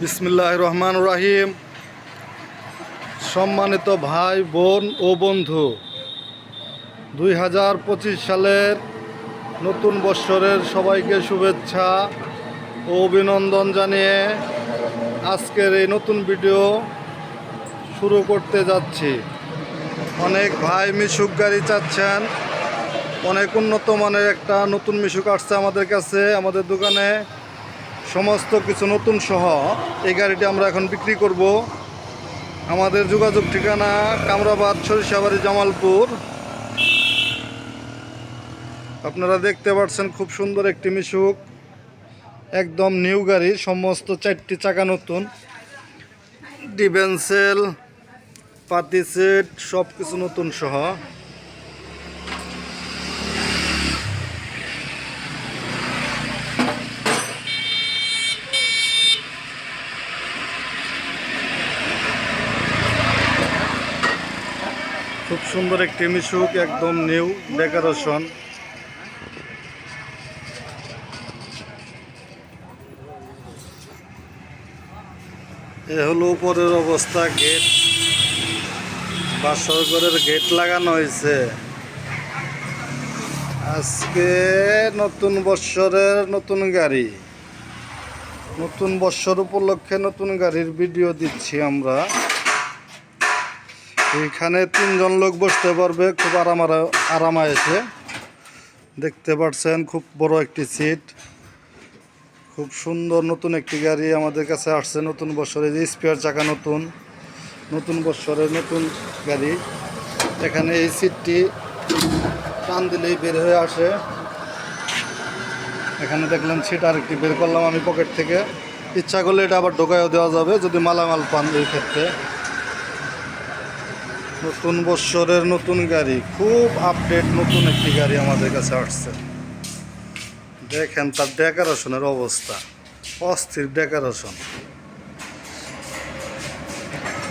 বিসমিল্লাহ রহমান রাহিম সম্মানিত ভাই, বোন ও বন্ধু, দুই হাজার পঁচিশ সালের নতুন বৎসরের সবাইকে শুভেচ্ছা ও অভিনন্দন জানিয়ে আজকের এই নতুন ভিডিও শুরু করতে যাচ্ছি। অনেক ভাই মিশুক গাড়ি চাচ্ছেন। অনেক উন্নত মানের একটা নতুন মিশুক আসছে আমাদের কাছে, আমাদের দোকানে। সমস্ত কিছু নতুন সহ এই গাড়িটি আমরা এখন বিক্রি করব। আমাদের যোগাযোগ ঠিকানা কামরাবাদ, সরিষাবাড়ি, জামালপুর। আপনারা দেখতে পাচ্ছেন খুব সুন্দর একটি মিশুক, একদম নিউ গাড়ি, সমস্ত চারটি চাকা নতুন। ডিভেন্সেল পাতি সেট সব কিছু নতুন সহ। খুব সুন্দর একটি মিশুক, একদম নিউ ডেকোরেশন। এ হলো উপরের অবস্থা, গেট। বাসরঘরের গেট লাগানো হয়েছে। আজকে নতুন বৎসরের নতুন গাড়ি। নতুন বৎসর উপলক্ষে নতুন গাড়ির ভিডিও দিচ্ছি আমরা। এখানে তিনজন লোক বসতে পারবে, খুব আরাম আরাম এসে দেখতে পাচ্ছেন খুব বড় একটি সিট। খুব সুন্দর নতুন একটি গাড়ি আমাদের কাছে আসছে, নতুন বছরে যে স্পেয়ার চাকা নতুন নতুন বছরের নতুন গাড়ি। এখানে এই সিটটি টান দিলেই বের হয়ে আসে। এখানে দেখলাম সিট আরেকটি বের করলাম আমি পকেট থেকে। ইচ্ছা করলে এটা আবার ঢোকায়ও দেওয়া যাবে, যদি মালামাল পান এই ক্ষেত্রে। নতুন বৎসরের নতুন গাড়ি, খুব আপডেট নতুন একটি গাড়ি আমাদের কাছে আসছে। দেখেন তার ডেকোরেশনের অবস্থা, অস্থির ডেকোরেশন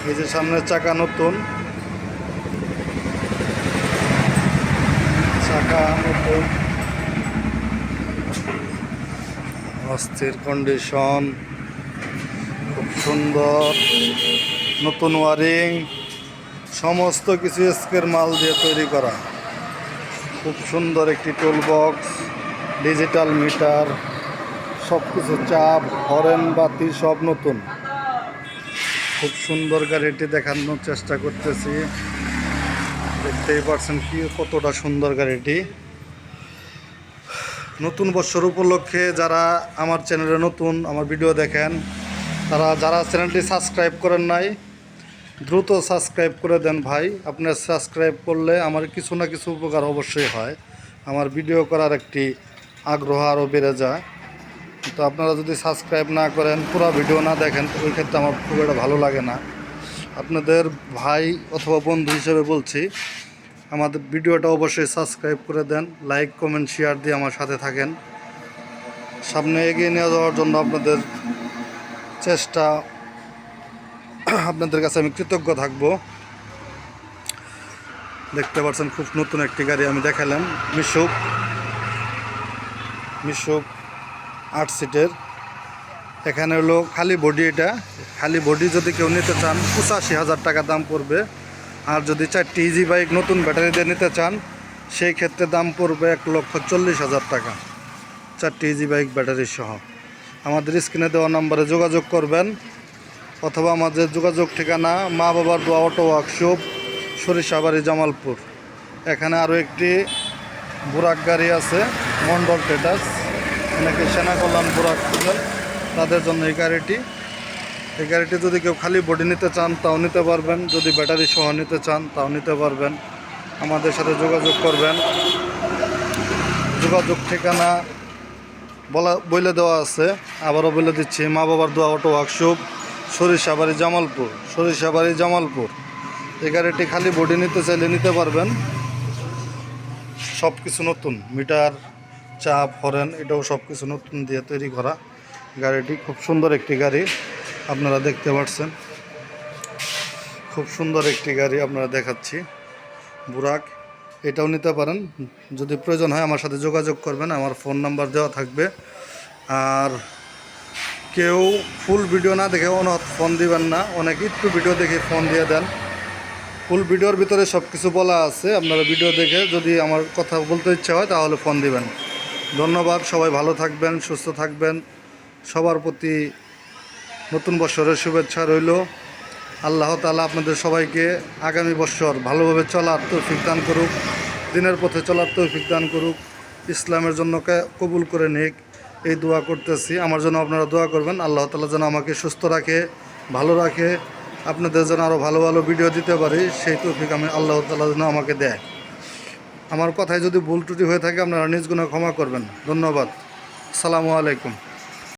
এই যে সামনের চাকা নতুন। চাকা নতুন। অস্থির কন্ডিশন খুব সুন্দর। নতুন ওয়ারিং। সমস্ত কিছু স্কের মাল দিয়ে তৈরি করা। খুব সুন্দর একটি টুল বক্স ডিজিটাল মিটার সব কিছু চাপ, হরেন, বাতি, সব নতুন। খুব সুন্দর গাড়িটি দেখানোর চেষ্টা করতেছি। দেখতেই পারছেন কি, কতটা সুন্দর গাড়িটি। নতুন বছর উপলক্ষে যারা আমার চ্যানেলে নতুন, আমার ভিডিও দেখেন, তারা, যারা চ্যানেলটি সাবস্ক্রাইব করেন নাই দ্রুত সাবস্ক্রাইব করে দেন ভাই। আপনার সাবস্ক্রাইব করলে আমার কিছু না কিছু উপকার অবশ্যই হয়। আমার ভিডিও করার একটি আগ্রহ আরও বেড়ে যায়। তো আপনারা যদি সাবস্ক্রাইব না করেন, পুরো ভিডিও না দেখেন ওই ক্ষেত্রে আমার খুব একটা ভালো লাগে না। আপনাদের ভাই অথবা বন্ধু হিসেবে বলছি, আমাদের ভিডিওটা অবশ্যই সাবস্ক্রাইব করে দেন লাইক কমেন্ট শেয়ার দিয়ে আমার সাথে থাকেন। সামনে এগিয়ে নিয়ে যাওয়ার জন্য আপনাদের চেষ্টা আপনাদের কাছে আমি কৃতজ্ঞ থাকব। দেখতে পাচ্ছেন, খুব নতুন একটি গাড়ি আমি দেখালাম, মিশুক। মিশুক আট সিটের। এখানে হলো খালি বডি এটা। খালি বডি যদি কেউ নিতে চান, পঁচাশি হাজার টাকা দাম পড়বে। আর যদি চারটি ইজি বাইক নতুন ব্যাটারি দিয়ে নিতে চান, সেই ক্ষেত্রে দাম পড়বে এক লক্ষ চল্লিশ হাজার টাকা। চারটি ইজি বাইক ব্যাটারি সহ। আমাদের স্ক্রিনে দেওয়া নম্বরে যোগাযোগ করবেন। অথবা আমাদের যোগাযোগ ঠিকানা মা বাবার দোয়া অটো ওয়ার্কশপ সরিষাবাড়ি জামালপুর। এখানে আরও একটি বুরাক গাড়ি আছে, মন্ডল ট্রেডার্স। অনেকে সেনা কল্যাণ বুরাক তাদের জন্য এই গাড়িটি। এই গাড়িটি যদি কেউ খালি বডি নিতে চান, তাও নিতে পারবেন। যদি ব্যাটারি সহ নিতে চান, তাও নিতে পারবেন। আমাদের সাথে যোগাযোগ করবেন। যোগাযোগ ঠিকানা বলা, বলে দেওয়া আছে। আবারও বলে দিচ্ছি, মা বাবার দোয়া অটো ওয়ার্কশপ সরিষাবাড়ি জামালপুর সরিষাবাড়ি জামালপুর। এই গাড়িটি খালি বডি নিতে চাইলে নিতে পারবেন। সব কিছু নতুন, মিটার, চাপ, হরেন, এটাও সব কিছু নতুন দিয়ে তৈরি করা গাড়িটি। খুব সুন্দর একটি গাড়ি আপনারা দেখতে পাচ্ছেন। খুব সুন্দর একটি গাড়ি আপনারা দেখাচ্ছি। বুরাক, এটাও নিতে পারেন। যদি প্রয়োজন হয় আমার সাথে যোগাযোগ করবেন, আমার ফোন নাম্বার দেওয়া থাকবে। আর কেউ ফুল ভিডিও না দেখে অনত ফোন দিবেন না। অনেকে একটু ভিডিও দেখে ফোন দিয়ে দেন। ফুল ভিডিওর ভিতরে সব কিছু বলা আছে। আপনারা ভিডিও দেখে যদি আমার কথা বলতে ইচ্ছা হয় তাহলে ফোন দিবেন। ধন্যবাদ, সবাই ভালো থাকবেন, সুস্থ থাকবেন। সবার প্রতি নতুন বছরের শুভেচ্ছা রইল। আল্লাহ তালা আপনাদের সবাইকে আগামী বছর ভালোভাবে চলার তৌফিক দান করুক, দিনের পথে চলার তৌফিক দান করুক। ইসলামের জন্য কে- কবুল করে নিক। এই দোয়া করতেছি। আমার জন্য আপনারা দোয়া করবেন। আল্লাহ তালা যেন আমাকে সুস্থ রাখে, ভালো রাখে। আপনাদের যেন আরও ভালো ভালো ভিডিও দিতে পারি, সেই তৌফিক আমি আল্লাহ তালা যেন আমাকে দেয়। আমার কথায় যদি ভুল ত্রুটি হয়ে থাকে, আপনারা নিজগুণা ক্ষমা করবেন। ধন্যবাদ। আসসালামু আলাইকুম।